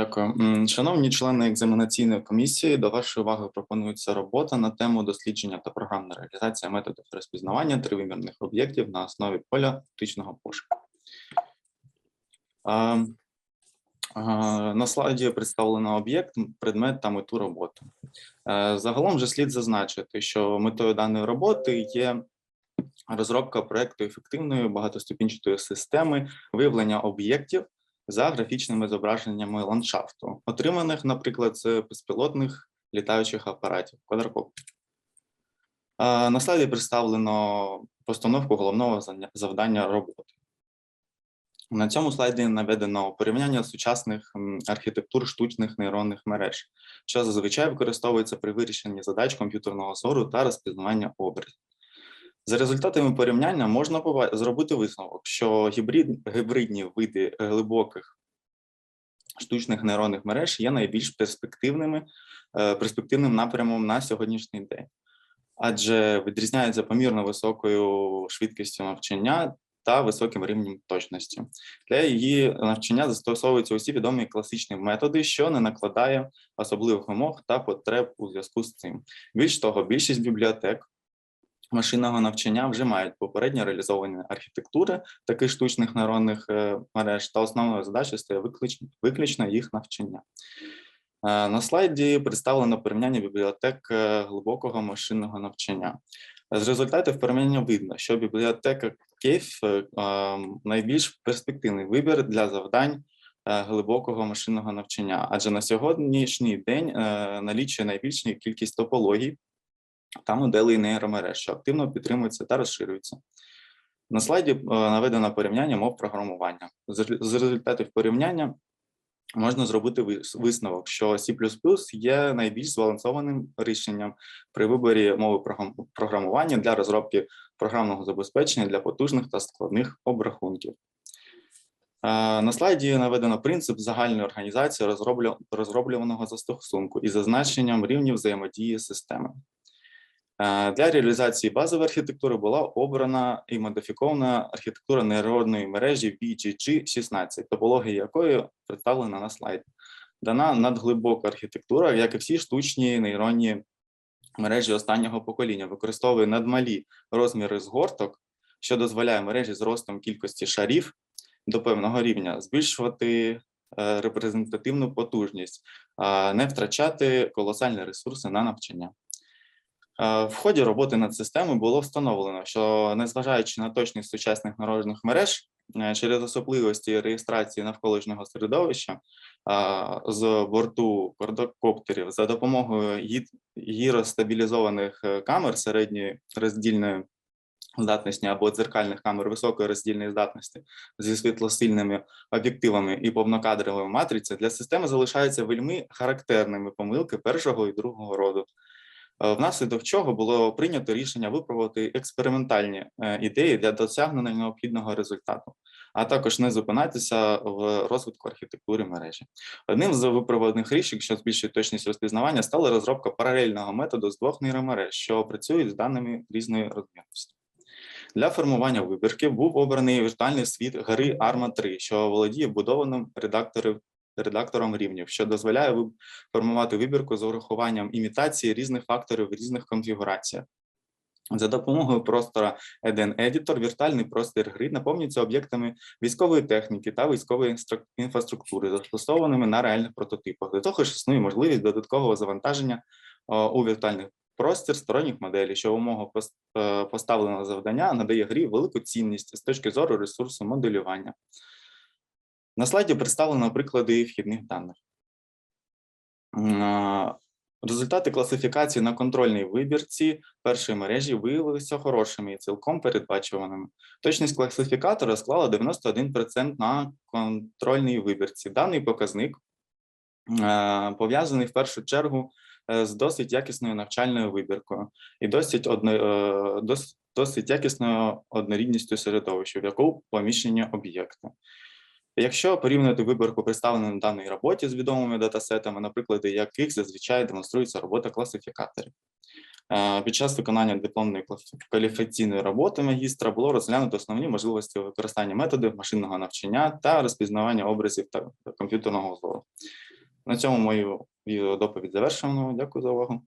Дякую. Шановні члени екзаменаційної комісії, до вашої уваги пропонується робота на тему дослідження та програмна реалізація методів розпізнавання тривимірних об'єктів на основі поля оптичного пошуку. На слайді представлено об'єкт, предмет та мету роботи. Е, Загалом же слід зазначити, що метою даної роботи є розробка проекту ефективної багатоступінчатої системи виявлення об'єктів за графічними зображеннями ландшафту, отриманих, наприклад, з безпілотних літаючих апаратів квадрокоптерів. Е, На слайді представлено постановку головного завдання роботи. На цьому слайді наведено порівняння сучасних архітектур штучних нейронних мереж, що зазвичай використовується при вирішенні задач комп'ютерного зору та розпізнавання образів. За результатами порівняння можна зробити висновок, що гібрид, гібридні види глибоких штучних нейронних мереж є найбільш перспективними, е, перспективним напрямом на сьогоднішній день, адже відрізняються помірно високою швидкістю навчання та високим рівнем точності. Для її навчання застосовуються усі відомі класичні методи, що не накладає особливих вимог та потреб у зв'язку з цим. Більш того, більшість бібліотек машинного навчання вже мають попередньо реалізовані архітектури таких штучних нейронних е, мереж, та основною задачею стає виключно, їх навчання. Е, На слайді представлено порівняння бібліотек е, глибокого машинного навчання. З результатів порівняння видно, що бібліотека Кейф найбільш перспективний вибір для завдань глибокого машинного навчання, адже на сьогоднішній день налічує найбільшу кількість топологій та моделей нейромереж, що активно підтримуються та розширюються. На слайді е, наведено порівняння мов програмування. З результатів порівняння можна зробити висновок, що C++ є найбільш збалансованим рішенням при виборі мови програмування для розробки програмного забезпечення для потужних та складних обрахунків. Е, На слайді наведено принцип загальної організації розроблю- розроблюваного застосунку із зазначенням рівнів взаємодії системи. Е, Для реалізації базової архітектури була обрана і модифікована архітектура нейронної мережі BGG16, топологія якої представлена на слайді. Дана надглибока архітектура, як і всі штучні нейронні мережі останнього покоління, використовує надмалі розміри згорток, що дозволяє мережі з ростом кількості шарів до певного рівня збільшувати е, репрезентативну потужність, не втрачати колосальні ресурси на навчання. Е, В ході роботи над системою було встановлено, що незважаючи на точність сучасних народних мереж, е, через особливості реєстрації навколишнього середовища з борту квадрокоптерів за допомогою гіростабілізованих е, камер середньої роздільної здатності або дзеркальних камер високої роздільної здатності зі світлосильними об'єктивами і повнокадровою матрицею для системи залишаються вельми характерними помилки першого і другого роду. Е, Внаслідок чого було прийнято рішення випробувати експериментальні е, ідеї для досягнення необхідного результату, а також не зупинятися в розвитку архітектури мережі. Одним з випробуваних рішень, що збільшує точність розпізнавання, стала розробка паралельного методу з двох нейромереж, що працюють з даними різної розмірності. Для формування вибірки був обраний віртуальний світ гри ARMA 3, що володіє вбудованим редактором редактором рівнів, що дозволяє формувати вибірку з урахуванням імітації різних факторів в різних конфігураціях. За допомогою простора Eden Editor віртуальний простір гри наповнюється об'єктами військової техніки та військової інфраструктури, застосованими на реальних прототипах. До того ж, існує можливість додаткового завантаження у віртуальний простір сторонніх моделей, що в умовах е, поставленого завдання надає грі велику цінність з точки зору ресурсу моделювання. На слайді представлено приклади вхідних даних. Результати класифікації на контрольній вибірці першої мережі виявилися хорошими і цілком передбачуваними. Точність класифікатора склала 91% на контрольній вибірці. Даний показник пов'язаний в першу чергу е, з досить якісною навчальною вибіркою і досить, одно, е, досить якісною однорідністю середовища, в яку поміщені об'єкти. Якщо порівняти вибірку, представлену на даній роботі з відомими датасетами, на прикладі яких зазвичай демонструється робота класифікаторів. Е, Під час виконання дипломної кваліфікаційної роботи магістра було розглянуто основні можливості використання методів машинного навчання та розпізнавання образів та комп'ютерного зору. На цьому мою відеодоповідь завершено. Дякую за увагу.